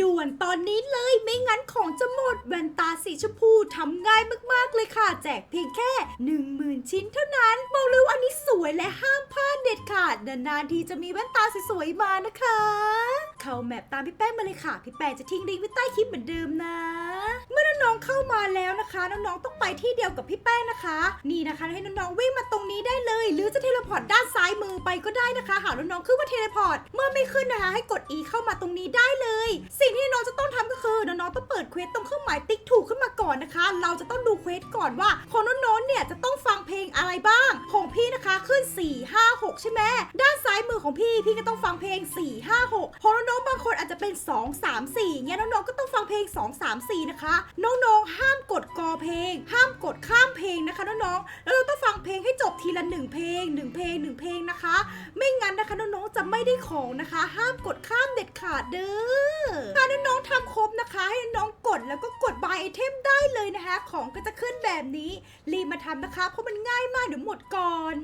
ด่วนตอนนี้เลยไม่งั้นของจะหมดแว่นตาสีชมพูทำง่ายมากๆเลยค่ะ แจกเพียงแค่ 10,000 ชิ้นเท่านั้นบอกเลยว่าอันนี้สวยและห้ามพลาดเด็ดขาดนานๆทีจะมีแว่นตาสวยๆมานะคะ เข้าแมปตามพี่แป้งมาเลยค่ะ พี่แป้งจะทิ้งลิงก์ไว้ใต้คลิปเหมือนเดิมนะ เมื่อน้องๆเข้ามาแล้วนะคะ น้องๆต้องไปที่เดียวกับพี่แป้งนะคะ นี่นะคะให้น้องๆวิ่งมาตรงนี้ได้เลย หรือจะเทเลพอร์ตด้านซ้ายมือไปก็ได้นะคะ หากน้องๆขึ้นว่าเทเลพอร์ตเมื่อไม่ขึ้นนะคะ ให้กด E เข้ามา เกิดเควสตรงเครื่องหมายติ๊กถูกขึ้นมาก่อนนะคะ เราจะต้องดูเควสก่อนว่าคนโน้นเนี่ยจะต้องฟังเพลงอะไรบ้าง ของพี่นะคะขึ้น 4 5 6 ใช่ไหมด้านซ้ายมือของพี่พี่ก็ต้องฟังเพลง 4 5 6ของน้องๆบางคนอาจจะเป็น 2 3 4เงี้ยน้องๆก็ต้องฟังเพลง 2 3 4 นะคะ น้องๆห้ามกด อเพลง ห้ามกดข้ามเพลงนะคะน้องๆ แล้วเราต้องฟังเพลงให้จบทีละหนึ่งเพลงหนึ่งเพลงหนึ่งเพลงนะคะ ไม่งั้นนะคะน้องๆ จะไม่ได้ของนะคะ ห้ามกดข้ามเด็ดขาดเด้อถ้าน้องๆทำครบนะคะ ให้น้องกดแล้วก็กดบายไอเทมได้เลยนะคะ ของก็จะขึ้นแบบนี้ รีบมาทำนะคะ เพราะมันง่ายมากเดี๋ยวหมดก่อน